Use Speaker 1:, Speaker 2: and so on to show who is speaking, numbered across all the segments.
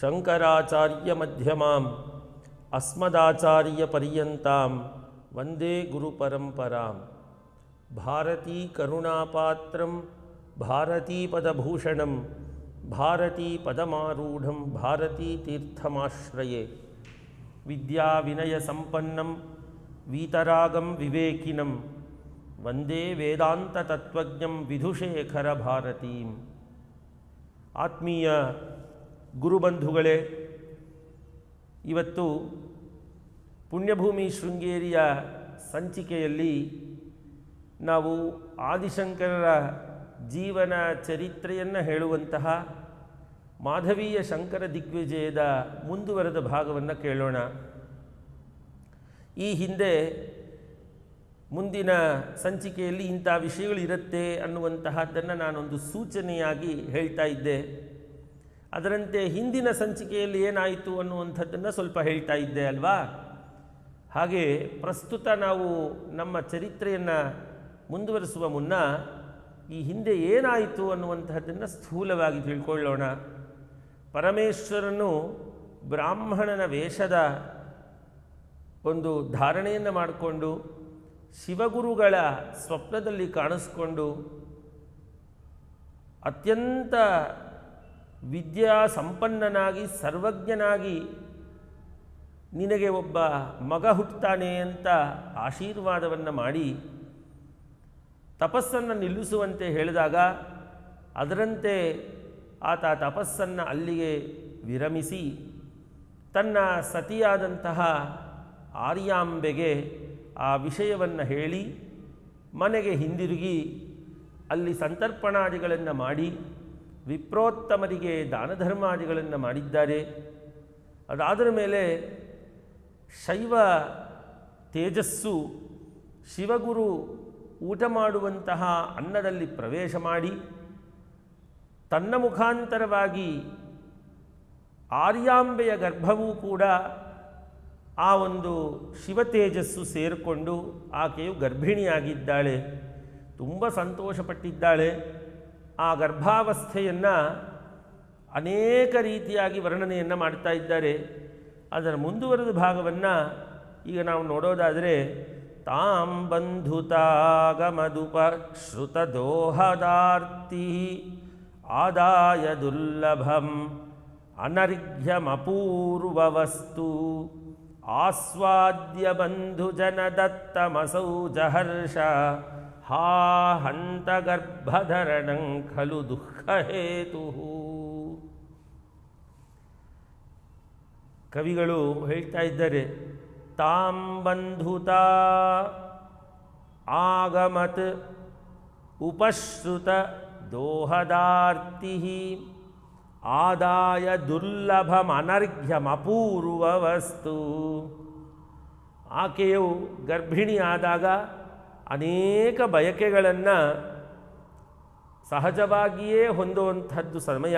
Speaker 1: शंकराचार्य मध्यम अस्मदाचार्यपर्यता शङ्कराचार्यमध्यमाम् अस्मदाचार्यपर्यन्तां वंदे गुरुपरम्परां भारतीकरुणापात्रं भारतीपदभूषणं भारतीपदमारूढं भारतीतीर्थमाश्रये। वीतरागम विवेकिन वंदे वंदे विधुशेखर भारती आत्मीय ಗುರುಬಂಧುಗಳೇ, ಇವತ್ತು ಪುಣ್ಯಭೂಮಿ ಶೃಂಗೇರಿಯ ಸಂಚಿಕೆಯಲ್ಲಿ ನಾವು ಆದಿಶಂಕರರ ಜೀವನ ಚರಿತ್ರೆಯನ್ನು ಹೇಳುವಂತಹ ಮಾಧವೀಯ ಶಂಕರ ದಿಗ್ವಿಜಯದ ಮುಂದುವರೆದ ಭಾಗವನ್ನು ಕೇಳೋಣ. ಈ ಹಿಂದೆ ಮುಂದಿನ ಸಂಚಿಕೆಯಲ್ಲಿ ಇಂಥ ವಿಷಯಗಳಿರುತ್ತೆ ಅನ್ನುವಂತಹದ್ದನ್ನು ನಾನೊಂದು ಸೂಚನೆಯಾಗಿ ಹೇಳ್ತಾ ಇದ್ದೆ. ಅದರಂತೆ ಹಿಂದಿನ ಸಂಚಿಕೆಯಲ್ಲಿ ಏನಾಯಿತು ಅನ್ನುವಂಥದ್ದನ್ನು ಸ್ವಲ್ಪ ಹೇಳ್ತಾ ಇದ್ದೆ ಅಲ್ವಾ? ಹಾಗೆ ಪ್ರಸ್ತುತ ನಾವು ನಮ್ಮ ಚರಿತ್ರೆಯನ್ನು ಮುಂದುವರಿಸುವ ಮುನ್ನ ಈ ಹಿಂದೆ ಏನಾಯಿತು ಅನ್ನುವಂತಹದ್ದನ್ನು ಸ್ಥೂಲವಾಗಿ ತಿಳ್ಕೊಳ್ಳೋಣ. ಪರಮೇಶ್ವರನು ಬ್ರಾಹ್ಮಣನ ವೇಷದ ಒಂದು ಧಾರಣೆಯನ್ನು ಮಾಡಿಕೊಂಡು ಶಿವಗುರುಗಳ ಸ್ವಪ್ನದಲ್ಲಿ ಕಾಣಿಸ್ಕೊಂಡು ಅತ್ಯಂತ ವಿದ್ಯಾ ಸಂಪನ್ನನಾಗಿ ಸರ್ವಜ್ಞನಾಗಿ ನಿನಗೆ ಒಬ್ಬ ಮಗ ಹುಟ್ಟುತ್ತಾನೆ ಅಂತ ಆಶೀರ್ವಾದವನ್ನು ಮಾಡಿ ತಪಸ್ಸನ್ನು ನಿಲ್ಲಿಸುವಂತೆ ಹೇಳಿದಾಗ ಅದರಂತೆ ಆತ ತಪಸ್ಸನ್ನು ಅಲ್ಲಿಗೆ ವಿರಮಿಸಿ ತನ್ನ ಸತಿಯಾದಂತಹ ಆರ್ಯಾಂಬೆಗೆ ಆ ವಿಷಯವನ್ನು ಹೇಳಿ ಮನೆಗೆ ಹಿಂದಿರುಗಿ ಅಲ್ಲಿ ಸಂತರ್ಪಣಾದಿಗಳನ್ನು ಮಾಡಿ ವಿಪ್ರೋತ್ತಮರಿಗೆ ದಾನ ಧರ್ಮಾದಿಗಳನ್ನು ಮಾಡಿದ್ದಾರೆ. ಅದಾದರ ಮೇಲೆ ಶೈವ ತೇಜಸ್ಸು ಶಿವಗುರು ಊಟ ಮಾಡುವಂತಹ ಅನ್ನದಲ್ಲಿ ಪ್ರವೇಶ ಮಾಡಿ ತನ್ನ ಮುಖಾಂತರವಾಗಿ ಆರ್ಯಾಂಬೆಯ ಗರ್ಭವೂ ಕೂಡ ಆ ಒಂದು ಶಿವತೇಜಸ್ಸು ಸೇರಿಕೊಂಡು ಆಕೆಯು ಗರ್ಭಿಣಿಯಾಗಿದ್ದಾಳೆ. ತುಂಬ ಸಂತೋಷಪಟ್ಟಿದ್ದಾಳೆ. ಆ ಗರ್ಭಾವಸ್ಥೆಯನ್ನು ಅನೇಕ ರೀತಿಯಾಗಿ ವರ್ಣನೆಯನ್ನು ಮಾಡ್ತಾ ಇದ್ದಾರೆ. ಅದರ ಮುಂದುವರೆದ ಭಾಗವನ್ನು ಈಗ ನಾವು ನೋಡೋದಾದರೆ, ತಾಂ ಬಂಧುತಾಗಮದುಪ ಶ್ರುತದೋಹದಾರ್ತಿ ಆದಾಯ ದುರ್ಲಭಂ ಅನರ್ಘ್ಯಮಪೂರ್ವವಸ್ತು ಆಸ್ವಾದ್ಯ ಬಂಧುಜನದತ್ತಮಸೌ ಜಹರ್ಷ ಹಾ ಹಂತ ಗರ್ಭಧರಣಂ ಖಲು ದುಃಖಹೇತು. ಕವಿಗಳು ಹೇಳ್ತಾ ಇದ್ದಾರೆ, ತಾಂ ಬಂಧುತಾ ಆಗಮತ್ ಉಪಶ್ರುತ ದೋಹದಾರ್ತಿ ಆದಾಯ ದುರ್ಲಭಮನರ್ಘ್ಯಮಪೂರ್ವ ವಸ್ತು ಆಕೆಯು ಗರ್ಭಿಣಿಯಾದಾಗ ಅನೇಕ ಬಯಕೆಗಳನ್ನು ಸಹಜವಾಗಿಯೇ ಹೊಂದುವಂಥದ್ದು ಸಮಯ.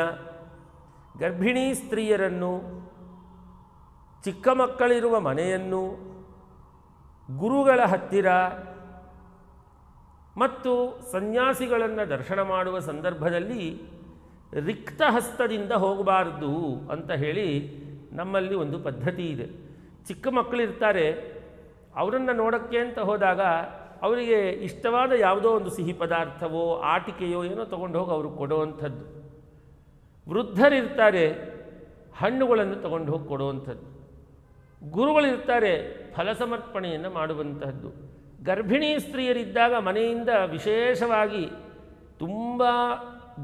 Speaker 1: ಗರ್ಭಿಣಿ ಸ್ತ್ರೀಯರನ್ನು, ಚಿಕ್ಕ ಮಕ್ಕಳಿರುವ ಮನೆಯನ್ನು, ಗುರುಗಳ ಹತ್ತಿರ ಮತ್ತು ಸನ್ಯಾಸಿಗಳನ್ನು ದರ್ಶನ ಮಾಡುವ ಸಂದರ್ಭದಲ್ಲಿ ರಿಕ್ತ ಹಸ್ತದಿಂದ ಹೋಗಬಾರ್ದು ಅಂತ ಹೇಳಿ ನಮ್ಮಲ್ಲಿ ಒಂದು ಪದ್ಧತಿ ಇದೆ. ಚಿಕ್ಕ ಮಕ್ಕಳಿರ್ತಾರೆ, ಅವರನ್ನು ನೋಡೋಕ್ಕೆ ಅಂತ ಹೋದಾಗ ಅವರಿಗೆ ಇಷ್ಟವಾದ ಯಾವುದೋ ಒಂದು ಸಿಹಿ ಪದಾರ್ಥವೋ, ಆಟಿಕೆಯೋ ಏನೋ ತೊಗೊಂಡು ಹೋಗಿ ಅವರು ಕೊಡುವಂಥದ್ದು. ವೃದ್ಧರಿರ್ತಾರೆ, ಹಣ್ಣುಗಳನ್ನು ತಗೊಂಡು ಹೋಗಿ ಕೊಡುವಂಥದ್ದು. ಗುರುಗಳಿರ್ತಾರೆ ಫಲಸಮರ್ಪಣೆಯನ್ನು ಮಾಡುವಂತಹದ್ದು. ಗರ್ಭಿಣಿ ಸ್ತ್ರೀಯರಿದ್ದಾಗ ಮನೆಯಿಂದ ವಿಶೇಷವಾಗಿ ತುಂಬ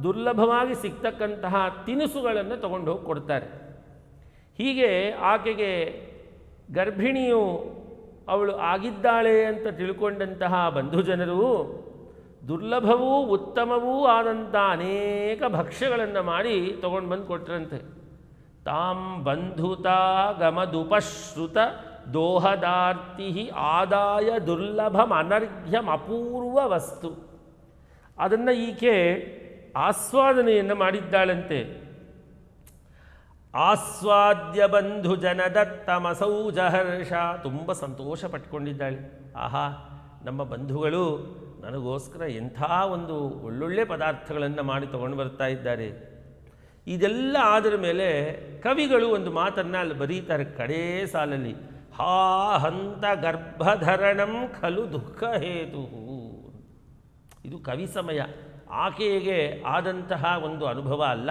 Speaker 1: ದುರ್ಲಭವಾಗಿ ಸಿಗ್ತಕ್ಕಂತಹ ತಿನಿಸುಗಳನ್ನು ತಗೊಂಡು ಹೋಗಿ ಕೊಡ್ತಾರೆ. ಹೀಗೆ ಆಕೆಗೆ ಗರ್ಭಿಣಿಯು ಅವಳು ಆಗಿದ್ದಾಳೆ ಅಂತ ತಿಳ್ಕೊಂಡಂತಹ ಬಂಧುಜನರು ದುರ್ಲಭವೂ ಉತ್ತಮವೂ ಆದಂಥ ಅನೇಕ ಭಕ್ಷ್ಯಗಳನ್ನು ಮಾಡಿ ತೊಗೊಂಡು ಬಂದು ಕೊಟ್ರಂತೆ. ತಾಂ ಬಂಧುತಾಗಮದುಪಶ್ರುತ ದೋಹದಾರ್ತಿ ಆದಾಯ ದುರ್ಲಭಂ ಅನರ್ಘ್ಯಂ ಅಪೂರ್ವ ವಸ್ತು. ಅದನ್ನು ಈಕೆ ಆಸ್ವಾದನೆಯನ್ನು ಮಾಡಿದ್ದಾಳಂತೆ. ಆಸ್ವಾದ್ಯ ಬಂಧು ಜನದತ್ತ ಮಸೌಜಹರ್ಷ ತುಂಬ ಸಂತೋಷ ಪಟ್ಕೊಂಡಿದ್ದಾಳೆ. ಆಹಾ, ನಮ್ಮ ಬಂಧುಗಳು ನನಗೋಸ್ಕರ ಎಂಥ ಒಂದು ಒಳ್ಳೊಳ್ಳೆ ಪದಾರ್ಥಗಳನ್ನು ಮಾಡಿ ತಗೊಂಡು ಬರ್ತಾ ಇದ್ದಾರೆ. ಇದೆಲ್ಲ ಆದರ ಮೇಲೆ ಕವಿಗಳು ಒಂದು ಮಾತನ್ನು ಅಲ್ಲಿ ಬರೀತಾರೆ ಕಡೇ ಸಾಲಲ್ಲಿ. ಹಾ ಹಂತ ಗರ್ಭಧರಣಂ ಖಲು ದುಃಖ ಹೇತು ಇದು ಕವಿ ಸಮಯ. ಆಕೆಗೆ ಆದಂತಹ ಒಂದು ಅನುಭವ ಅಲ್ಲ.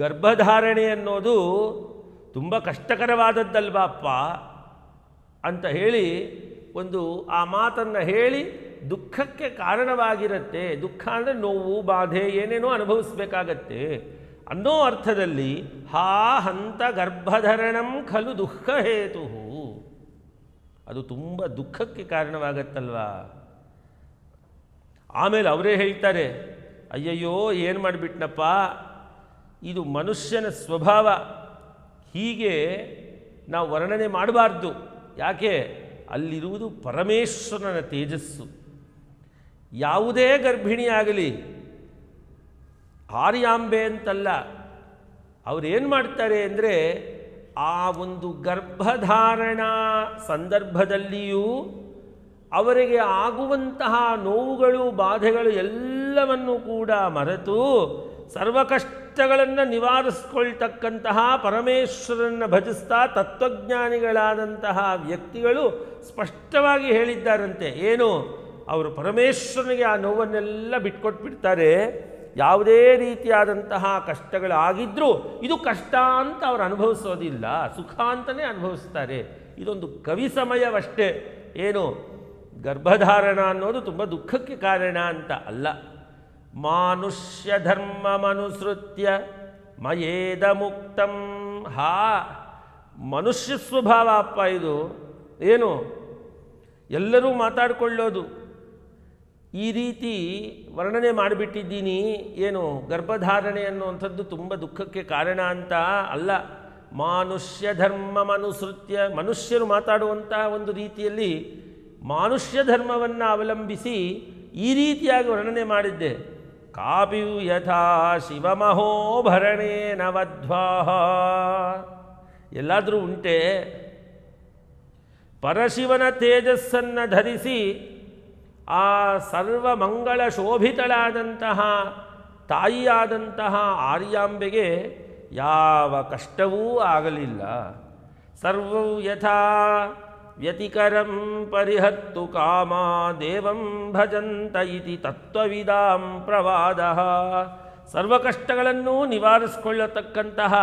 Speaker 1: ಗರ್ಭಧಾರಣೆ ಅನ್ನೋದು ತುಂಬ ಕಷ್ಟಕರವಾದದ್ದಲ್ವಾಪ್ಪ ಅಂತ ಹೇಳಿ ಒಂದು ಆ ಮಾತನ್ನು ಹೇಳಿ ದುಃಖಕ್ಕೆ ಕಾರಣವಾಗಿರುತ್ತೆ. ದುಃಖ ಅಂದರೆ ನೋವು, ಬಾಧೆ ಏನೇನೋ ಅನುಭವಿಸ್ಬೇಕಾಗತ್ತೆ. ಅನ್ನೋ ಅರ್ಥದಲ್ಲಿ ಹಾ ಹಂತ ಗರ್ಭಧರಣಂ ಖಲು ದುಃಖ ಹೇತು ಅದು ತುಂಬ ದುಃಖಕ್ಕೆ ಕಾರಣವಾಗತ್ತಲ್ವಾ? ಆಮೇಲೆ ಅವರೇ ಹೇಳ್ತಾರೆ, ಅಯ್ಯಯ್ಯೋ, ಏನು ಮಾಡಿಬಿಟ್ನಪ್ಪ? ಇದು ಮನುಷ್ಯನ ಸ್ವಭಾವ. ಹೀಗೆ ನಾವು ವರ್ಣನೆ ಮಾಡಬಾರ್ದು. ಯಾಕೆ? ಅಲ್ಲಿರುವುದು ಪರಮೇಶ್ವರನ ತೇಜಸ್ಸು. ಯಾವುದೇ ಗರ್ಭಿಣಿಯಾಗಲಿ, ಆರ್ಯಾಂಬೆ ಅಂತಲ್ಲ, ಅವರೇನು ಮಾಡ್ತಾರೆ ಅಂದರೆ, ಆ ಒಂದು ಗರ್ಭಧಾರಣಾ ಸಂದರ್ಭದಲ್ಲಿಯೂ ಅವರಿಗೆ ಆಗುವಂತಹ ನೋವುಗಳು, ಬಾಧೆಗಳು ಎಲ್ಲವನ್ನೂ ಕೂಡ ಮರೆತು ಸರ್ವ ಕಷ್ಟಗಳನ್ನು ನಿವಾರಿಸ್ಕೊಳ್ತಕ್ಕಂತಹ ಪರಮೇಶ್ವರನ್ನು ಭಜಿಸ್ತಾ ತತ್ವಜ್ಞಾನಿಗಳಾದಂತಹ ವ್ಯಕ್ತಿಗಳು ಸ್ಪಷ್ಟವಾಗಿ ಹೇಳಿದ್ದಾರಂತೆ. ಏನು? ಅವರು ಪರಮೇಶ್ವರನಿಗೆ ಆ ನೋವನ್ನೆಲ್ಲ ಬಿಟ್ಕೊಟ್ಬಿಡ್ತಾರೆ. ಯಾವುದೇ ರೀತಿಯಾದಂತಹ ಕಷ್ಟಗಳಾಗಿದ್ದರೂ ಇದು ಕಷ್ಟ ಅಂತ ಅವರು ಅನುಭವಿಸೋದಿಲ್ಲ. ಸುಖ ಅಂತಲೇ ಅನುಭವಿಸ್ತಾರೆ. ಇದೊಂದು ಕವಿ ಸಮಯವಷ್ಟೇ. ಏನು? ಗರ್ಭಧಾರಣ ಅನ್ನೋದು ತುಂಬ ದುಃಖಕ್ಕೆ ಕಾರಣ ಅಂತ ಅಲ್ಲ. ಮಾನುಷ್ಯ ಧರ್ಮ ಮನುಸೃತ್ಯ ಮಯೇದ ಮುಕ್ತಂ. ಹಾ, ಮನುಷ್ಯ ಸ್ವಭಾವ ಅಪ್ಪ ಇದು. ಏನು? ಎಲ್ಲರೂ ಮಾತಾಡಿಕೊಳ್ಳೋದು. ಈ ರೀತಿ ವರ್ಣನೆ ಮಾಡಿಬಿಟ್ಟಿದ್ದೀನಿ. ಏನು? ಗರ್ಭಧಾರಣೆ ಅನ್ನುವಂಥದ್ದು ತುಂಬ ದುಃಖಕ್ಕೆ ಕಾರಣ ಅಂತ ಅಲ್ಲ. ಮಾನುಷ್ಯ ಧರ್ಮ ಮನುಸೃತ್ಯ ಮನುಷ್ಯರು ಮಾತಾಡುವಂಥ ಒಂದು ರೀತಿಯಲ್ಲಿ ಮಾನುಷ್ಯ ಧರ್ಮವನ್ನು ಅವಲಂಬಿಸಿ ಈ ರೀತಿಯಾಗಿ ವರ್ಣನೆ ಮಾಡಿದ್ದೆ. ಕಾಪಿಯು ಯಥಾ ಶಿವಮಹೋಭರಣೇ ನವಧ್ವಾಹ ಎಲ್ಲಾದರೂ ಉಂಟೆ. ಪರಶಿವನ ತೇಜಸ್ಸನ್ನು ಧರಿಸಿ ಆ ಸರ್ವಮಂಗಳ ಶೋಭಿತಳಾದಂತಹ, ತಾಯಿಯಾದಂತಹ ಆರ್ಯಾಂಬೆಗೆ ಯಾವ ಕಷ್ಟವೂ ಆಗಲಿಲ್ಲ. ಸರ್ವವು ಯಥಾ ವ್ಯತಿಕರಂ ಪರಿಹತ್ತು ಕಾಮ ದೇವಂ ಭಜಂತ ಇತಿ ತತ್ವವಿದಾಂ ಪ್ರವಾದ ಸರ್ವ ಕಷ್ಟಗಳನ್ನು ನಿವಾರಿಸಿಕೊಳ್ಳತಕ್ಕಂತಹ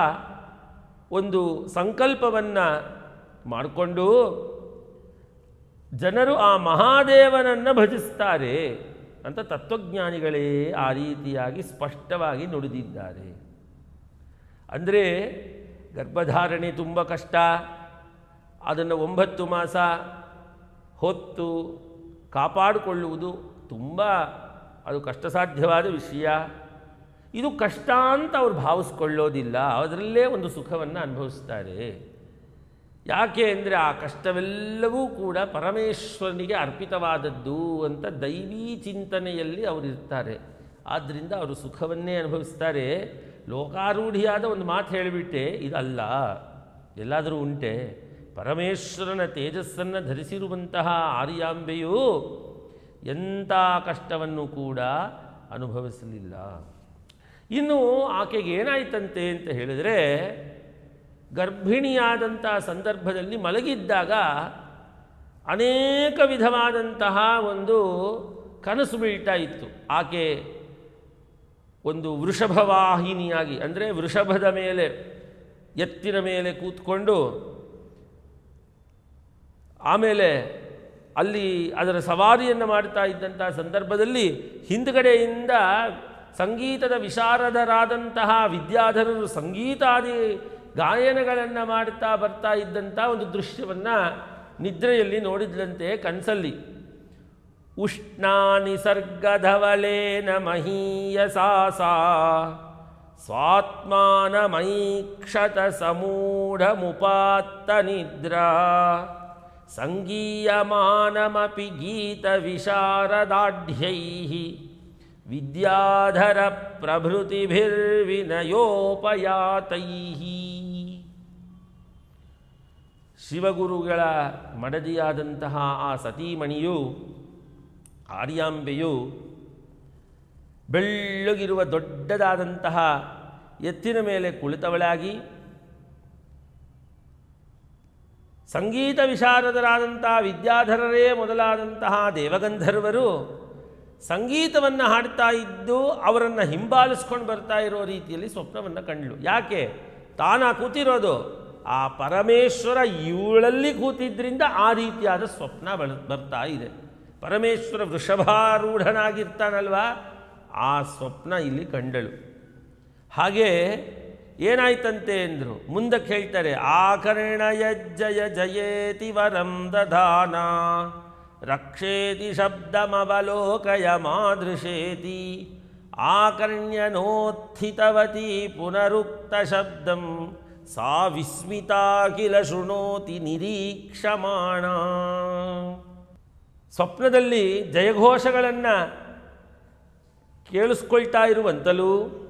Speaker 1: ಒಂದು ಸಂಕಲ್ಪವನ್ನು ಮಾಡಿಕೊಂಡು ಜನರು ಆ ಮಹಾದೇವನನ್ನು ಭಜಿಸ್ತಾರೆ ಅಂತ ತತ್ವಜ್ಞಾನಿಗಳೇ ಆ ರೀತಿಯಾಗಿ ಸ್ಪಷ್ಟವಾಗಿ ನುಡಿದಿದ್ದಾರೆ. ಅಂದರೆ ಗರ್ಭಧಾರಣೆ ತುಂಬ ಕಷ್ಟ. ಅದನ್ನು ಒಂಬತ್ತು ಮಾಸ ಹೊತ್ತು ಕಾಪಾಡಿಕೊಳ್ಳುವುದು ತುಂಬ ಅದು ಕಷ್ಟಸಾಧ್ಯವಾದ ವಿಷಯ. ಇದು ಕಷ್ಟ ಅಂತ ಅವ್ರು ಭಾವಿಸ್ಕೊಳ್ಳೋದಿಲ್ಲ. ಅದರಲ್ಲೇ ಒಂದು ಸುಖವನ್ನು ಅನುಭವಿಸ್ತಾರೆ. ಯಾಕೆ ಅಂದರೆ ಆ ಕಷ್ಟವೆಲ್ಲವೂ ಕೂಡ ಪರಮೇಶ್ವರನಿಗೆ ಅರ್ಪಿತವಾದದ್ದು ಅಂತ ದೈವೀ ಚಿಂತನೆಯಲ್ಲಿ ಅವರಿರ್ತಾರೆ ಆದ್ದರಿಂದ ಅವರು ಸುಖವನ್ನೇ ಅನುಭವಿಸ್ತಾರೆ. ಲೋಕಾರೂಢಿಯಾದ ಒಂದು ಮಾತು ಹೇಳಿಬಿಟ್ಟೆ, ಇದಲ್ಲ, ಎಲ್ಲಾದರೂ ಉಂಟೆ. ಪರಮೇಶ್ವರನ ತೇಜಸ್ಸನ್ನು ಧರಿಸಿರುವಂತಹ ಆರ್ಯಾಂಬೆಯು ಎಂಥ ಕಷ್ಟವನ್ನು ಕೂಡ ಅನುಭವಿಸಲಿಲ್ಲ. ಇನ್ನು ಆಕೆಗೆ ಏನಾಯ್ತಂತೆ ಅಂತ ಹೇಳಿದರೆ, ಗರ್ಭಿಣಿಯಾದಂಥ ಸಂದರ್ಭದಲ್ಲಿ ಮಲಗಿದ್ದಾಗ ಅನೇಕ ವಿಧವಾದಂತಹ ಒಂದು ಕನಸು ಬೀಳ್ತಾ ಇತ್ತು. ಆಕೆ ಒಂದು ವೃಷಭವಾಹಿನಿಯಾಗಿ, ಅಂದರೆ ವೃಷಭದ ಮೇಲೆ ಎತ್ತಿನ ಮೇಲೆ ಕೂತ್ಕೊಂಡು ಆಮೇಲೆ ಅಲ್ಲಿ ಅದರ ಸವಾರಿಯನ್ನು ಮಾಡ್ತಾ ಇದ್ದಂಥ ಸಂದರ್ಭದಲ್ಲಿ ಹಿಂದುಗಡೆಯಿಂದ ಸಂಗೀತದ ವಿಶಾರದರಾದಂತಹ ವಿದ್ಯಾಧರರು ಸಂಗೀತಾದಿ ಗಾಯನಗಳನ್ನು ಮಾಡ್ತಾ ಬರ್ತಾ ಇದ್ದಂಥ ಒಂದು ದೃಶ್ಯವನ್ನು ನಿದ್ರೆಯಲ್ಲಿ ನೋಡಿದ್ಲಂತೆ ಕನಸಲ್ಲಿ. ಉಷ್ಣಾ ನಿಸರ್ಗಧವಲೇನ ಮಹೀಯಸಾಸಾ ಸಮೂಢ ಮುಪಾತ್ತ ನಿದ್ರಾ. ಸಂಗೀಯಮಾನಮಪಿ ಗೀತವಿಶಾರದಾಢ್ಯೈ ವಿದ್ಯಾಧರ ಪ್ರಭೃತಿಭಿರ್ವಿನಯೋಪಯಾತೈ. ಶಿವಗುರುಗಳ ಮಡದಿಯಾದಂತಹ ಆ ಸತೀಮಣಿಯು ಆರ್ಯಾಂಬೆಯು ಬೆಳ್ಳಗಿರುವ ದೊಡ್ಡದಾದಂತಹ ಎತ್ತಿನ ಮೇಲೆ ಕುಳಿತವಳಾಗಿ ಸಂಗೀತ ವಿಶಾರದರಾದಂತಹ ವಿದ್ಯಾಧರರೇ ಮೊದಲಾದಂತಹ ದೇವಗಂಧರ್ವರು ಸಂಗೀತವನ್ನು ಹಾಡ್ತಾ ಇದ್ದು ಅವರನ್ನು ಹಿಂಬಾಲಿಸ್ಕೊಂಡು ಬರ್ತಾ ಇರೋ ರೀತಿಯಲ್ಲಿ ಸ್ವಪ್ನವನ್ನು ಕಂಡಳು. ಯಾಕೆ? ತಾನ ಕೂತಿರೋದು. ಆ ಪರಮೇಶ್ವರ ಇವಳಲ್ಲಿ ಕೂತಿದ್ದರಿಂದ ಆ ರೀತಿಯಾದ ಸ್ವಪ್ನ ಬಳ ಬರ್ತಾ ಇದೆ. ಪರಮೇಶ್ವರ ವೃಷಭಾರೂಢನಾಗಿರ್ತಾನಲ್ವಾ? ಆ ಸ್ವಪ್ನ ಇಲ್ಲಿ ಕಂಡಳು. ಹಾಗೆ ಏನಾಯ್ತಂತೆ ಅಂದರು ಮುಂದಕ್ಕೆ ಹೇಳ್ತಾರೆ ಆಕರ್ಣ ಯಜ್ಜಯ ಜಯೇತಿ ವರಂ ದಧಾನ, ರಕ್ಷೇತಿ ಶಬ್ದಮವಲೋಕಯ ಮಾದೃಶೇತಿ, ಆಕರ್ಣ್ಯನೋತ್ಥಿತವತಿ ಪುನರುಕ್ತ ಶಬ್ದಂ ಸಾ ವಿಸ್ಮಿತಾಖಿಲ ಶೃಣೋತಿ ನಿರೀಕ್ಷಮಾಣ. ಸ್ವಪ್ನದಲ್ಲಿ ಜಯಘೋಷಗಳನ್ನು ಕೇಳಿಸ್ಕೊಳ್ತಾ ಇರುವಂತಲೂ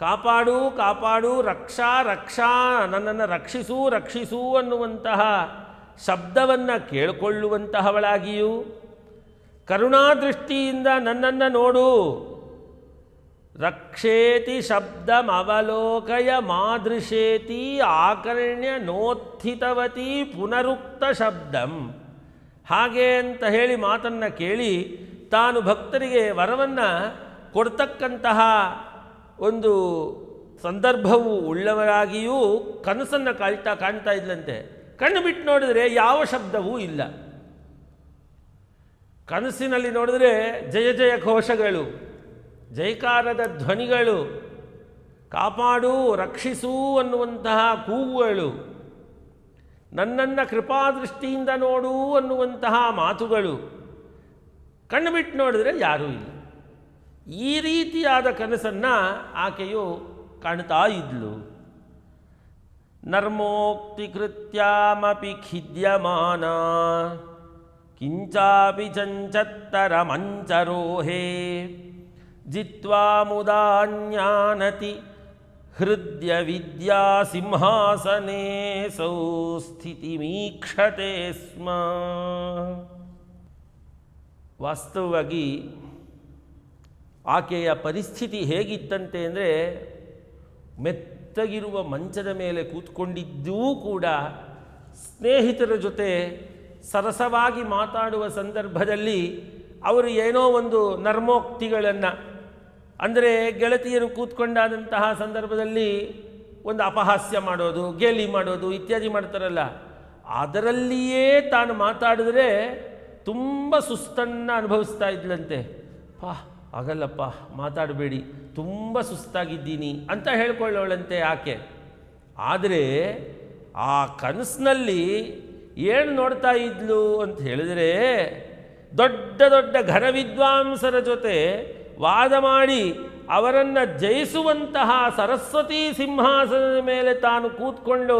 Speaker 1: ಕಾಪಾಡು ಕಾಪಾಡು, ರಕ್ಷಾ ರಕ್ಷಾ, ನನ್ನನ್ನು ರಕ್ಷಿಸು ರಕ್ಷಿಸು ಅನ್ನುವಂತಹ ಶಬ್ದವನ್ನು ಕೇಳಿಕೊಳ್ಳುವಂತಹವಳಾಗಿಯೂ, ಕರುಣಾದೃಷ್ಟಿಯಿಂದ ನನ್ನನ್ನು ನೋಡು. ರಕ್ಷೇತಿ ಶಬ್ದಮವಲೋಕಯ ಮಾದೃಶೇತಿ ಆಕರ್ಣ್ಯ ನೋತ್ಥಿತವತಿ ಪುನರುಕ್ತ ಶಬ್ದಂ. ಹಾಗೆ ಅಂತ ಹೇಳಿ ಮಾತನ್ನು ಕೇಳಿ ತಾನು ಭಕ್ತರಿಗೆ ವರವನ್ನು ಕೊಡ್ತಕ್ಕಂತಹ ಒಂದು ಸಂದರ್ಭವು ಉಳ್ಳವರಾಗಿಯೂ ಕನಸನ್ನು ಕಾಳ್ತಾ ಕಾಣ್ತಾ ಇದ್ಲಂತೆ. ಕಣ್ಣು ಬಿಟ್ಟು ನೋಡಿದರೆ ಯಾವ ಶಬ್ದವೂ ಇಲ್ಲ. ಕನಸಿನಲ್ಲಿ ನೋಡಿದ್ರೆ ಜಯ ಜಯ ಘೋಷಗಳು ಜೈಕಾರದ ಧ್ವನಿಗಳು, ಕಾಪಾಡು ರಕ್ಷಿಸು ಅನ್ನುವಂತಹ ಕೂಗುಗಳು, ನನ್ನನ್ನು ಕೃಪಾದೃಷ್ಟಿಯಿಂದ ನೋಡು ಅನ್ನುವಂತಹ ಮಾತುಗಳು. ಕಣ್ಣು ಬಿಟ್ಟು ನೋಡಿದ್ರೆ ಯಾರೂ ಇಲ್ಲ. ಈ ರೀತಿಯಾದ ಕನಸನ್ನು ಆಕೆಯು ಕಾಣ್ತಾ ಇದ್ಲು. ನರ್ಮೋಕ್ತಿಕೃತ್ಯಾಮಪಿ ಖಿದ್ಯಮಾನ, ಕಿಂಚಾಪಿ ಚಂಚತ್ತರ ಮಂಚರೋಹೇ, ಜಿತ್ವಾ ಮುದಾನ್ಯಾನತಿ ಹೃದಯ ವಿದ್ಯಾ ಸಿಂಹಾಸನೆ ಸೌ ಸ್ಥಿತಿಮೀಕ್ಷತೆ ಸ್ಮ. ವಾಸ್ತವವಾಗಿ ಆಕೆಯ ಪರಿಸ್ಥಿತಿ ಹೇಗಿತ್ತಂತೆ ಅಂದರೆ ಮೆತ್ತಗಿರುವ ಮಂಚದ ಮೇಲೆ ಕೂತ್ಕೊಂಡಿದ್ದೂ ಕೂಡ ಸ್ನೇಹಿತರ ಜೊತೆ ಸರಸವಾಗಿ ಮಾತಾಡುವ ಸಂದರ್ಭದಲ್ಲಿ ಅವರು ಏನೋ ಒಂದು ನರ್ಮೋಕ್ತಿಗಳನ್ನು, ಅಂದರೆ ಗೆಳತಿಯರು ಕೂತ್ಕೊಂಡಾದಂತಹ ಸಂದರ್ಭದಲ್ಲಿ ಒಂದು ಅಪಹಾಸ್ಯ ಮಾಡೋದು, ಗೇಲಿ ಮಾಡೋದು ಇತ್ಯಾದಿ ಮಾಡ್ತಾರಲ್ಲ, ಅದರಲ್ಲಿಯೇ ತಾನು ಮಾತಾಡಿದ್ರೆ ತುಂಬ ಸುಸ್ತನ್ನು ಅನುಭವಿಸ್ತಾ ಇದ್ಲಂತೆ. ಪಾ ಆಗಲ್ಲಪ್ಪ, ಮಾತಾಡಬೇಡಿ, ತುಂಬ ಸುಸ್ತಾಗಿದ್ದೀನಿ ಅಂತ ಹೇಳ್ಕೊಳ್ಳೋಳಂತೆ ಆಕೆ. ಆದರೆ ಆ ಕನಸಿನಲ್ಲಿ ಏನು ನೋಡ್ತಾ ಇದ್ಲು ಅಂತ ಹೇಳಿದರೆ ದೊಡ್ಡ ದೊಡ್ಡ ಘನ ವಿದ್ವಾಂಸರ ಜೊತೆ ವಾದ ಮಾಡಿ ಅವರನ್ನು ಜಯಿಸುವಂತಹ ಸರಸ್ವತಿ ಸಿಂಹಾಸನದ ಮೇಲೆ ತಾನು ಕೂತ್ಕೊಂಡು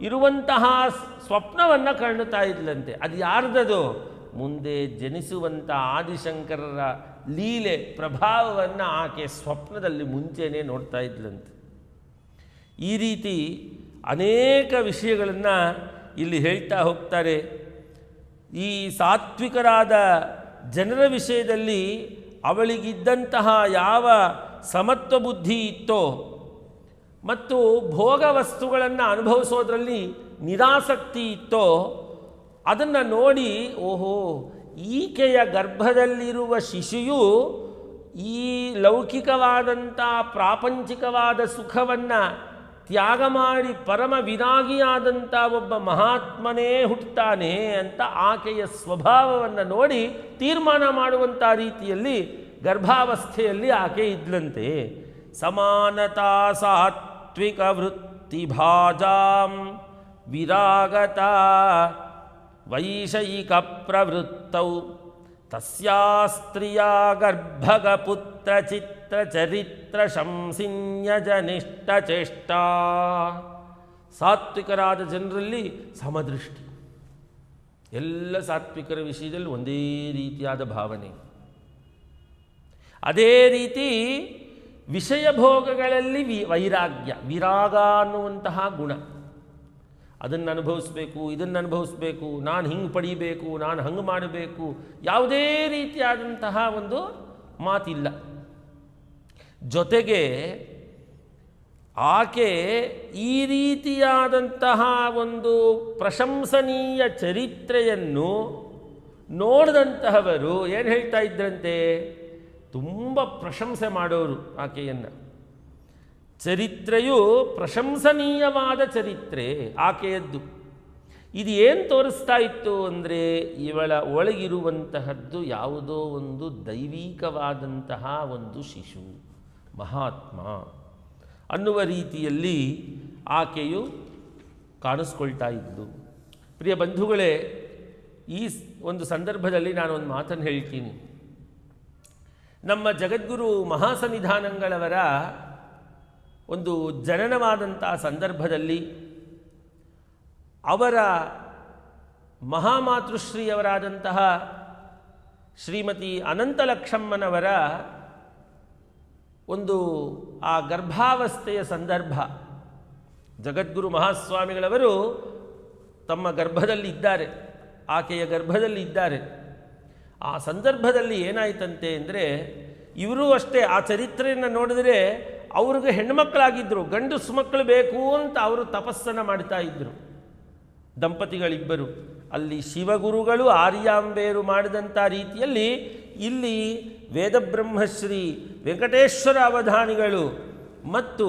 Speaker 1: ಇರುವಂತಹ ಸ್ವಪ್ನವನ್ನು ಕಾಣುತ್ತಾ ಇದ್ಲಂತೆ. ಅದು ಯಾರ್ದದು ಮುಂದೆ ಜನಿಸುವಂಥ ಆದಿಶಂಕರರ ಲೀಲೆ ಪ್ರಭಾವವನ್ನು ಆಕೆ ಸ್ವಪ್ನದಲ್ಲಿ ಮುಂಚೆನೇ ನೋಡ್ತಾ ಇದ್ಲಂತೆ. ಈ ರೀತಿ ಅನೇಕ ವಿಷಯಗಳನ್ನು ಇಲ್ಲಿ ಹೇಳ್ತಾ ಹೋಗ್ತಾರೆ. ಈ ಸಾತ್ವಿಕರಾದ ಜನರ ವಿಷಯದಲ್ಲಿ ಅವಳಿಗಿದ್ದಂತಹ ಯಾವ ಸಮತ್ವ ಬುದ್ಧಿ ಇತ್ತೋ ಮತ್ತು ಭೋಗ ವಸ್ತುಗಳನ್ನು ಅನುಭವಿಸೋದ್ರಲ್ಲಿ ನಿರಾಸಕ್ತಿ ಇತ್ತೋ ಅದನ್ನು ನೋಡಿ, ಓಹೋ ಈಕೆಯ ಗರ್ಭದಲ್ಲಿರುವ ಶಿಶುಯು ಈ ಲೌಕಿಕವಾದಂಥ ಪ್ರಾಪಂಚಿಕವಾದ ಸುಖವನ್ನು ತ್ಯಾಗ ಮಾಡಿ ಪರಮ ವಿರಾಗಿಯಾದಂಥ ಒಬ್ಬ ಮಹಾತ್ಮನೇ ಹುಟ್ಟುತ್ತಾನೆ ಅಂತ ಆಕೆಯ ಸ್ವಭಾವವನ್ನು ನೋಡಿ ತೀರ್ಮಾನ ಮಾಡುವಂಥ ರೀತಿಯಲ್ಲಿ ಗರ್ಭಾವಸ್ಥೆಯಲ್ಲಿ ಆಕೆ ಇದ್ಲಂತೆ. ಸಮಾನತಾ ಸಾತ್ವಿಕ ವೃತ್ತಿಭಾಜಾಂ ವಿರಾಗತ ವೈಷಯಿಕ ಪ್ರವೃತ್ತೌ ತಸ್ಯಾಸ್ತ್ರೀಯ ಗರ್ಭಗಪುತ್ರ ಚಿತ್ತ ಯತ್ರ ಚರಿತ್ರ ಶಂಸಿನ್ಯಜನಿಷ್ಠ ಚೇಷ್ಟ ಸಾತ್ವಿಕರಾದ ಜನರಲ್ಲಿ ಸಮದೃಷ್ಟಿ. ಎಲ್ಲ ಸಾತ್ವಿಕರ ವಿಷಯದಲ್ಲಿ ಒಂದೇ ರೀತಿಯಾದ ಭಾವನೆ. ಅದೇ ರೀತಿ ವಿಷಯ ಭೋಗಗಳಲ್ಲಿ ವಿ ವೈರಾಗ್ಯ, ವಿರಾಗ ಅನ್ನುವಂತಹ ಗುಣ. ಅದನ್ನು ಅನುಭವಿಸ್ಬೇಕು ಇದನ್ನು ಅನುಭವಿಸ್ಬೇಕು ನಾನು ಹಿಂಗೆ ಪಡೀಬೇಕು, ನಾನು ಹಂಗೆ ಮಾಡಬೇಕು, ಯಾವುದೇ ರೀತಿಯಾದಂತಹ ಒಂದು ಮಾತಿಲ್ಲ. ಜೊತೆಗೆ ಆಕೆ ಈ ರೀತಿಯಾದಂತಹ ಒಂದು ಪ್ರಶಂಸನೀಯ ಚರಿತ್ರೆಯನ್ನು ನೋಡಿದಂತಹವರು ಏನು ಹೇಳ್ತಾ ಇದ್ರಂತೆ? ತುಂಬ ಪ್ರಶಂಸೆ ಮಾಡೋರು ಆಕೆಯನ್ನು. ಚರಿತ್ರೆಯು ಪ್ರಶಂಸನೀಯವಾದ ಚರಿತ್ರೆ, ಆಕೆಯದ್ದು. ಇದು ಏನು ತೋರಿಸ್ತಾ ಇತ್ತು ಅಂದರೆ, ಇವಳ ಒಳಗಿರುವಂತಹದ್ದು ಯಾವುದೋ ಒಂದು ದೈವಿಕವಾದಂತಹ ಒಂದು ಶಿಶು, ಮಹಾತ್ಮ ಅನ್ನುವ ರೀತಿಯಲ್ಲಿ ಆಕೆಯು ಕಾಣಿಸ್ಕೊಳ್ತಾ ಇದ್ದು ಪ್ರಿಯ ಬಂಧುಗಳೇ, ಈ ಒಂದು ಸಂದರ್ಭದಲ್ಲಿ ನಾನು ಒಂದು ಮಾತನ್ನು ಹೇಳ್ತೀನಿ. ನಮ್ಮ ಜಗದ್ಗುರು ಮಹಾಸನ್ನಿಧಾನಗಳವರ ಒಂದು ಜನನವಾದಂಥ ಸಂದರ್ಭದಲ್ಲಿ ಅವರ ಮಹಾಮಾತೃಶ್ರೀಯವರಾದಂತಹ ಶ್ರೀಮತಿ ಅನಂತಲಕ್ಷಮ್ಮನವರ ಒಂದು ಆ ಗರ್ಭಾವಸ್ಥೆಯ ಸಂದರ್ಭ. ಜಗದ್ಗುರು ಮಹಾಸ್ವಾಮಿಗಳವರು ತಮ್ಮ ಗರ್ಭದಲ್ಲಿ ಇದ್ದಾರೆ ಆಕೆಯ ಗರ್ಭದಲ್ಲಿ ಇದ್ದಾರೆ ಆ ಸಂದರ್ಭದಲ್ಲಿ ಏನಾಯಿತಂತೆ ಅಂದರೆ ಇವರೂ ಅಷ್ಟೇ ಆ ಚರಿತ್ರೆಯನ್ನು ನೋಡಿದರೆ ಅವ್ರಿಗೆ ಹೆಣ್ಮಕ್ಕಳಾಗಿದ್ದರು ಗಂಡು ಮಕ್ಕಳು ಬೇಕು ಅಂತ ಅವರು ತಪಸ್ಸನ್ನು ಮಾಡ್ತಾ ಇದ್ದರು ದಂಪತಿಗಳಿಬ್ಬರು, ಅಲ್ಲಿ ಶಿವಗುರುಗಳು ಆರ್ಯಾಂಬೇರು ಮಾಡಿದಂಥ ರೀತಿಯಲ್ಲಿ ಇಲ್ಲಿ ವೇದಬ್ರಹ್ಮಶ್ರೀ ವೆಂಕಟೇಶ್ವರ ಅವಧಾನಿಗಳು ಮತ್ತು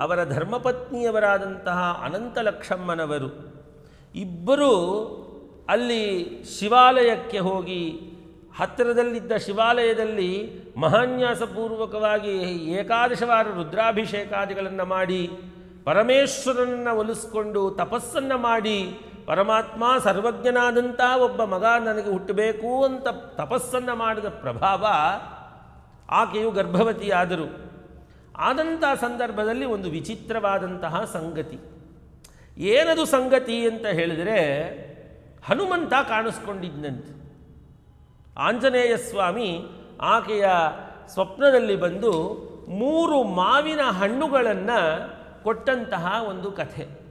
Speaker 1: ಅವರ ಧರ್ಮಪತ್ನಿಯವರಾದಂತಹ ಅನಂತಲಕ್ಷಮ್ಮನವರು ಇಬ್ಬರು ಅಲ್ಲಿ ಶಿವಾಲಯಕ್ಕೆ ಹೋಗಿ ಹತ್ತಿರದಲ್ಲಿದ್ದ ಶಿವಾಲಯದಲ್ಲಿ ಮಹಾನ್ಯಾಸಪೂರ್ವಕವಾಗಿ ಏಕಾದಶವಾರ ರುದ್ರಾಭಿಷೇಕಾದಿಗಳನ್ನು ಮಾಡಿ, ಪರಮೇಶ್ವರನನ್ನು ಒಲಿಸ್ಕೊಂಡು ತಪಸ್ಸನ್ನು ಮಾಡಿ, ಪರಮಾತ್ಮ ಸರ್ವಜ್ಞನಾದಂಥ ಒಬ್ಬ ಮಗ ನನಗೆ ಹುಟ್ಟಬೇಕು ಅಂತ ತಪಸ್ಸನ್ನು ಮಾಡಿದ ಪ್ರಭಾವ ಆಕೆಯು ಗರ್ಭವತಿಯಾದರು. ಆದಂಥ ಸಂದರ್ಭದಲ್ಲಿ ಒಂದು ವಿಚಿತ್ರವಾದಂತಹ ಸಂಗತಿ. ಏನದು ಸಂಗತಿ ಅಂತ ಹೇಳಿದರೆ, ಹನುಮಂತ ಕಾಣಿಸ್ಕೊಂಡಿದ್ದಂತೆ ಆಂಜನೇಯ ಸ್ವಾಮಿ ಆಕೆಯ ಸ್ವಪ್ನದಲ್ಲಿ ಬಂದು ಮೂರು ಮಾವಿನ ಹಣ್ಣುಗಳನ್ನು ಕೊಟ್ಟಂತಹ ಒಂದು ಕಥೆ.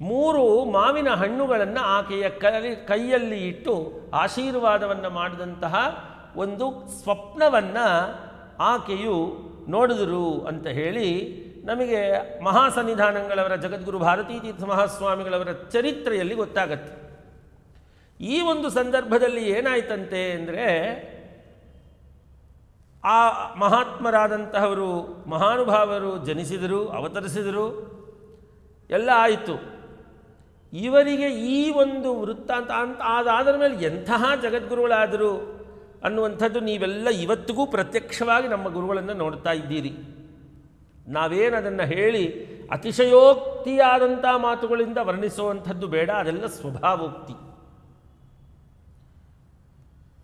Speaker 1: ಮೂರು ಮಾವಿನ ಹಣ್ಣುಗಳನ್ನು ಆಕೆಯ ಕೈಯಲ್ಲಿ ಇಟ್ಟು ಆಶೀರ್ವಾದವನ್ನು ಮಾಡಿದಂತಹ ಒಂದು ಸ್ವಪ್ನವನ್ನು ಆಕೆಯು ನೋಡಿದರು ಅಂತ ಹೇಳಿ ನಮಗೆ ಮಹಾಸನ್ನಿಧಾನಗಳವರ ಜಗದ್ಗುರು ಭಾರತೀ ತೀರ್ಥ ಮಹಾಸ್ವಾಮಿಗಳವರ ಚರಿತ್ರೆಯಲ್ಲಿ ಗೊತ್ತಾಗತ್ತೆ. ಈ ಒಂದು ಸಂದರ್ಭದಲ್ಲಿ ಏನಾಯ್ತಂತೆ ಅಂದರೆ ಆ ಮಹಾತ್ಮರಾದಂತಹವರು, ಮಹಾನುಭಾವರು ಜನಿಸಿದರು, ಅವತರಿಸಿದರು, ಎಲ್ಲ ಆಯಿತು. ಇವರಿಗೆ ಈ ಒಂದು ವೃತ್ತಾಂತ ಅಂತ ಅದಾದ ಮೇಲೆ ಎಂತಹ ಜಗದ್ಗುರುಗಳಾದರು ಅನ್ನುವಂಥದ್ದು ನೀವೆಲ್ಲ ಇವತ್ತಿಗೂ ಪ್ರತ್ಯಕ್ಷವಾಗಿ ನಮ್ಮ ಗುರುಗಳನ್ನು ನೋಡ್ತಾ ಇದ್ದೀರಿ. ನಾವೇನು ಅದನ್ನು ಹೇಳಿ ಅತಿಶಯೋಕ್ತಿಯಾದಂಥ ಮಾತುಗಳಿಂದ ವರ್ಣಿಸುವಂಥದ್ದು ಬೇಡ, ಅದೆಲ್ಲ ಸ್ವಭಾವೋಕ್ತಿ.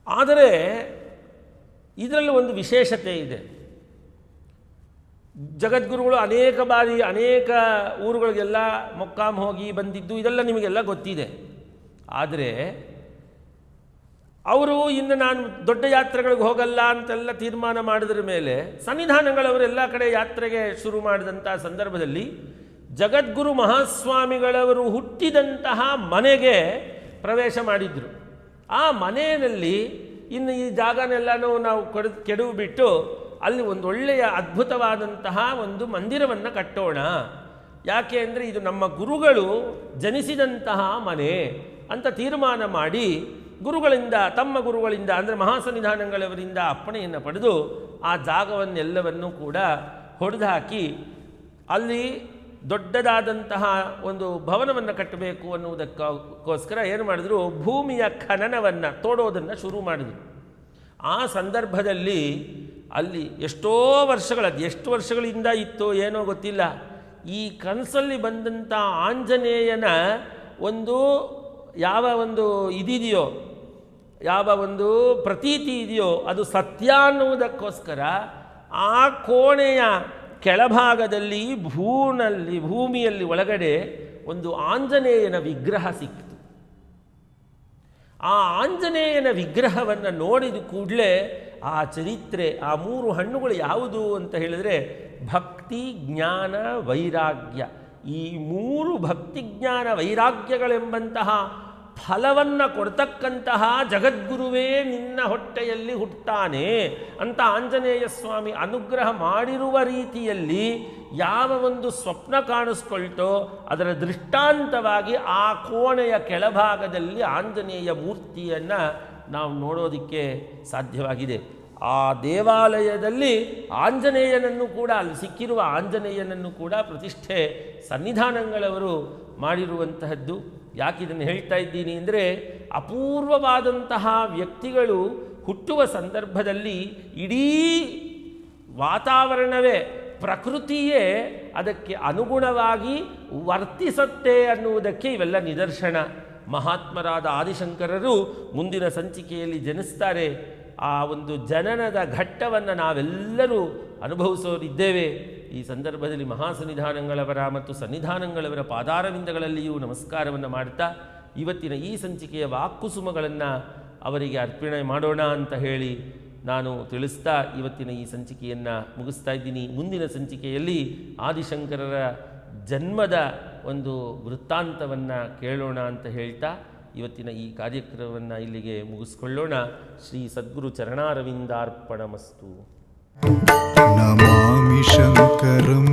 Speaker 1: ಆದರೆ ಇದರಲ್ಲಿ ಒಂದು ವಿಶೇಷತೆ ಇದೆ. ಜಗದ್ಗುರುಗಳು ಅನೇಕ ಬಾರಿ ಅನೇಕ ಊರುಗಳಿಗೆಲ್ಲ ಮೊಕ್ಕಾಮ್ ಹೋಗಿ ಬಂದಿದ್ದು ಇದೆಲ್ಲ ನಿಮಗೆಲ್ಲ ಗೊತ್ತಿದೆ. ಆದರೆ ಅವರು ಇನ್ನು ನಾನು ದೊಡ್ಡ ಯಾತ್ರೆಗಳಿಗೆ ಹೋಗಲ್ಲ ಅಂತೆಲ್ಲ ತೀರ್ಮಾನ ಮಾಡಿದ್ರ ಮೇಲೆ ಸನ್ನಿಧಾನಗಳವರೆಲ್ಲ ಕಡೆ ಯಾತ್ರೆಗೆ ಶುರು ಮಾಡಿದಂಥ ಸಂದರ್ಭದಲ್ಲಿ ಜಗದ್ಗುರು ಮಹಾಸ್ವಾಮಿಗಳವರು ಹುಟ್ಟಿದಂತಹ ಮನೆಗೆ ಪ್ರವೇಶ ಮಾಡಿದರು. ಆ ಮನೆಯಲ್ಲಿ ಇನ್ನು ಈ ಜಾಗನೆಲ್ಲನೂ ನಾವು ಕೊಡ, ಕೆಡವು ಬಿಟ್ಟು ಅಲ್ಲಿ ಒಂದು ಒಳ್ಳೆಯ ಅದ್ಭುತವಾದಂತಹ ಒಂದು ಮಂದಿರವನ್ನು ಕಟ್ಟೋಣ. ಯಾಕೆ ಅಂದರೆ ಇದು ನಮ್ಮ ಗುರುಗಳು ಜನಿಸಿದಂತಹ ಮನೆ ಅಂತ ತೀರ್ಮಾನ ಮಾಡಿ ಗುರುಗಳಿಂದ, ತಮ್ಮ ಗುರುಗಳಿಂದ ಅಂದರೆ ಮಹಾಸನ್ನಿಧಾನಗಳವರಿಂದ ಅಪ್ಪಣೆಯನ್ನು ಪಡೆದು ಆ ಜಾಗವನ್ನೆಲ್ಲವನ್ನೂ ಕೂಡ ಹೊಡೆದು ಹಾಕಿ ಅಲ್ಲಿ ದೊಡ್ಡದಾದಂತಹ ಒಂದು ಭವನವನ್ನು ಕಟ್ಟಬೇಕು ಅನ್ನುವುದಕ್ಕೋಸ್ಕರ ಏನು ಮಾಡಿದ್ರು? ಭೂಮಿಯ ಖನನವನ್ನು, ತೋಡೋದನ್ನು ಶುರು ಮಾಡಿದರು. ಆ ಸಂದರ್ಭದಲ್ಲಿ ಅಲ್ಲಿ ಎಷ್ಟೋ ವರ್ಷಗಳದ್ದು ಎಷ್ಟು ವರ್ಷಗಳಿಂದ ಇತ್ತೋ ಏನೋ ಗೊತ್ತಿಲ್ಲ. ಈ ಕನಸಲ್ಲಿ ಬಂದಂಥ ಆಂಜನೇಯನ ಒಂದು ಯಾವ ಒಂದು ಇದಿದೆಯೋ, ಯಾವ ಒಂದು ಪ್ರತೀತಿ ಇದೆಯೋ, ಅದು ಸತ್ಯ ಅನ್ನುವುದಕ್ಕೋಸ್ಕರ ಆ ಕೋಣೆಯ ಕೆಳಭಾಗದಲ್ಲಿ ಭೂನಲ್ಲಿ, ಭೂಮಿಯಲ್ಲಿ ಒಳಗಡೆ ಒಂದು ಆಂಜನೇಯನ ವಿಗ್ರಹ ಸಿಕ್ತು ಆ ಆಂಜನೇಯನ ವಿಗ್ರಹವನ್ನು ನೋಡಿದ ಕೂಡಲೇ ಆ ಚರಿತ್ರೆ, ಆ ಮೂರು ಹಣ್ಣುಗಳು ಯಾವುದು ಅಂತ ಹೇಳಿದರೆ ಭಕ್ತಿ, ಜ್ಞಾನ, ವೈರಾಗ್ಯ. ಈ ಮೂರು ಭಕ್ತಿ, ಜ್ಞಾನ, ವೈರಾಗ್ಯಗಳೆಂಬಂತಹ ಫಲವನ್ನು ಕೊಡ್ತಕ್ಕಂತಹ ಜಗದ್ಗುರುವೇ ನಿನ್ನ ಹೊಟ್ಟೆಯಲ್ಲಿ ಹುಟ್ಟಾನೆ ಅಂತ ಆಂಜನೇಯ ಸ್ವಾಮಿ ಅನುಗ್ರಹ ಮಾಡಿರುವ ರೀತಿಯಲ್ಲಿ ಯಾವ ಒಂದು ಸ್ವಪ್ನ ಕಾಣಿಸ್ಕೊಳ್ತೋ ಅದರ ದೃಷ್ಟಾಂತವಾಗಿ ಆ ಕೋಣೆಯ ಕೆಳಭಾಗದಲ್ಲಿ ಆಂಜನೇಯ ಮೂರ್ತಿಯನ್ನು ನಾವು ನೋಡೋದಕ್ಕೆ ಸಾಧ್ಯವಾಗಿದೆ. ಆ ದೇವಾಲಯದಲ್ಲಿ ಆಂಜನೇಯನನ್ನು ಕೂಡ, ಅಲ್ಲಿ ಸಿಕ್ಕಿರುವ ಆಂಜನೇಯನನ್ನು ಕೂಡ ಪ್ರತಿಷ್ಠೆ ಸನ್ನಿಧಾನಗಳವರು ಮಾಡಿರುವಂತಹದ್ದು. ಯಾಕೆ ಇದನ್ನು ಹೇಳ್ತಾ ಇದ್ದೀನಿ ಅಂದರೆ ಅಪೂರ್ವವಾದಂತಹ ವ್ಯಕ್ತಿಗಳು ಹುಟ್ಟುವ ಸಂದರ್ಭದಲ್ಲಿ ಇಡೀ ವಾತಾವರಣವೇ ಪ್ರಕೃತಿಯೇ ಅದಕ್ಕೆ ಅನುಗುಣವಾಗಿ ವರ್ತಿಸತ್ತೆ ಅನ್ನುವುದಕ್ಕೆ ಇವೆಲ್ಲ ನಿದರ್ಶನ. ಮಹಾತ್ಮರಾದ ಆದಿಶಂಕರರು ಮುಂದಿನ ಸಂಚಿಕೆಯಲ್ಲಿ ಜನಿಸ್ತಾರೆ. ಆ ಒಂದು ಜನನದ ಘಟ್ಟವನ್ನು ನಾವೆಲ್ಲರೂ ಅನುಭವಿಸೋರಿದ್ದೇವೆ. ಈ ಸಂದರ್ಭದಲ್ಲಿ ಮಹಾಸನ್ನಿಧಾನಗಳವರ ಮತ್ತು ಸನ್ನಿಧಾನಗಳವರ ಪಾದಾರವಿಂದಗಳಲ್ಲಿಯೂ ನಮಸ್ಕಾರವನ್ನು ಮಾಡ್ತಾ ಇವತ್ತಿನ ಈ ಸಂಚಿಕೆಯ ವಾಕ್ಕುಸುಮಗಳನ್ನು ಅವರಿಗೆ ಅರ್ಪಣೆ ಮಾಡೋಣ ಅಂತ ಹೇಳಿ ನಾನು ತಿಳಿಸ್ತಾ ಇವತ್ತಿನ ಈ ಸಂಚಿಕೆಯನ್ನು ಮುಗಿಸ್ತಾ ಇದ್ದೀನಿ. ಮುಂದಿನ ಸಂಚಿಕೆಯಲ್ಲಿ ಆದಿಶಂಕರರ ಜನ್ಮದ ಒಂದು ವೃತ್ತಾಂತವನ್ನು ಕೇಳೋಣ ಅಂತ ಹೇಳ್ತಾ ಇವತ್ತಿನ ಈ ಕಾರ್ಯಕ್ರಮವನ್ನು ಇಲ್ಲಿಗೆ ಮುಗಿಸ್ಕೊಳ್ಳೋಣ. ಶ್ರೀ ಸದ್ಗುರು ಚರಣಾರವಿಂದಾರ್ಪಣಮಸ್ತು. नमामि शङ्करं